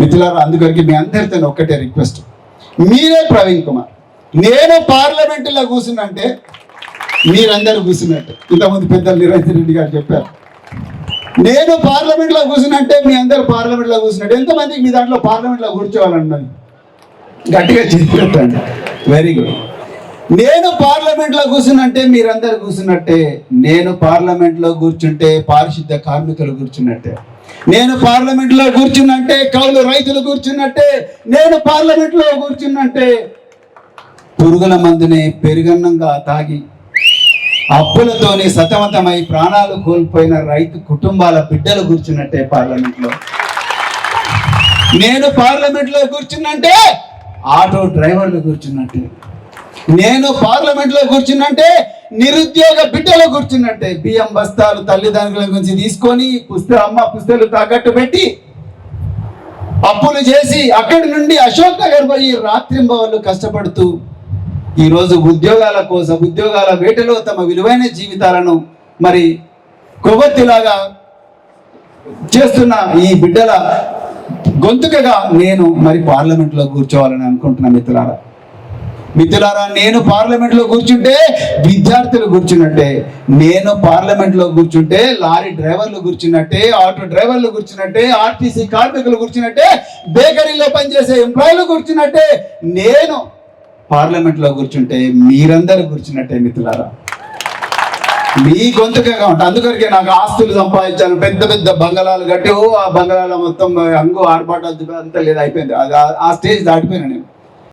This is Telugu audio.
మిత్రులారా అందుకొరికి మీ అందరితో ఒక్కటే రిక్వెస్ట్ మీరే ప్రవీణ్ కుమార్. నేను పార్లమెంటులో కూర్చున్నంటే మీరందరూ కూర్చున్నట్టు ఇంతకుముందు పెద్దలు నిరంజన్ రెడ్డి గారు చెప్పారు. నేను పార్లమెంట్లో కూర్చున్నట్టే మీ అందరు పార్లమెంట్లో కూర్చున్నట్టు ఎంతమందికి మీ దాంట్లో పార్లమెంట్లో కూర్చోవాలన్నది గట్టిగా చెప్పండి వెరీ గుడ్ నేను పార్లమెంట్లో కూర్చున్నట్టే మీరందరు కూర్చున్నట్టే నేను పార్లమెంట్లో కూర్చుంటే పారిశుద్ధ కార్మికులు కూర్చున్నట్టే. నేను పార్లమెంట్లో కూర్చున్నంటే కౌలు రైతులు కూర్చున్నట్టే నేను పార్లమెంట్లో కూర్చున్నట్టే పురుగుల మందుని పెరుగన్నంగా తాగి అప్పులతోని సతమతమై ప్రాణాలు కోల్పోయిన రైతు కుటుంబాల బిడ్డలు కూర్చున్నట్టే పార్లమెంట్లో. నేను పార్లమెంట్లో కూర్చున్నంటే ఆటో డ్రైవర్లు కూర్చున్నట్టే. నేను పార్లమెంట్లో కూర్చున్నంటే నిరుద్యోగ బిడ్డలు కూర్చున్నట్టే బియ్యం బస్తాలు తల్లిదండ్రుల గురించి తీసుకొని పుస్త అమ్మ పుస్తలు తాకట్టు పెట్టి అప్పులు చేసి అక్కడి నుండి అశోక్ నగర్ పోయి రాత్రింబవళ్ళు కష్టపడుతూ ఈరోజు ఉద్యోగాల కోసం ఉద్యోగాల వేటలో తమ విలువైన జీవితాలను మరి కొవ్వొత్తిలాగా చేస్తున్న ఈ బిడ్డల గొంతుకగా నేను మరి పార్లమెంట్లో కూర్చోవాలని అనుకుంటున్నా మిత్రులారా. మిత్రులారా నేను పార్లమెంట్లో కూర్చుంటే విద్యార్థులు కూర్చున్నట్టే నేను పార్లమెంట్లో కూర్చుంటే లారీ డ్రైవర్లు కూర్చున్నట్టే ఆటో డ్రైవర్లు కూర్చున్నట్టే ఆర్టీసీ కార్మికులు కూర్చున్నట్టే బేకరీలో పనిచేసే ఎంప్లాయీలు కూర్చున్నట్టే నేను పార్లమెంట్లో కూర్చుంటే మీరందరూ కూర్చున్నట్టే మిత్రులారా. మీ గొంతుకగా ఉంటా. అందుకొరకే నాకు ఆస్తులు సంపాదించాను. పెద్ద పెద్ద బంగళాలు కట్టి ఓ ఆ బంగళాల మొత్తం అంగు ఆర్భాటాలు అంతా లేదు అయిపోయింది. అది ఆ- ఆ స్టేజ్ దాటిపోయినా నేను.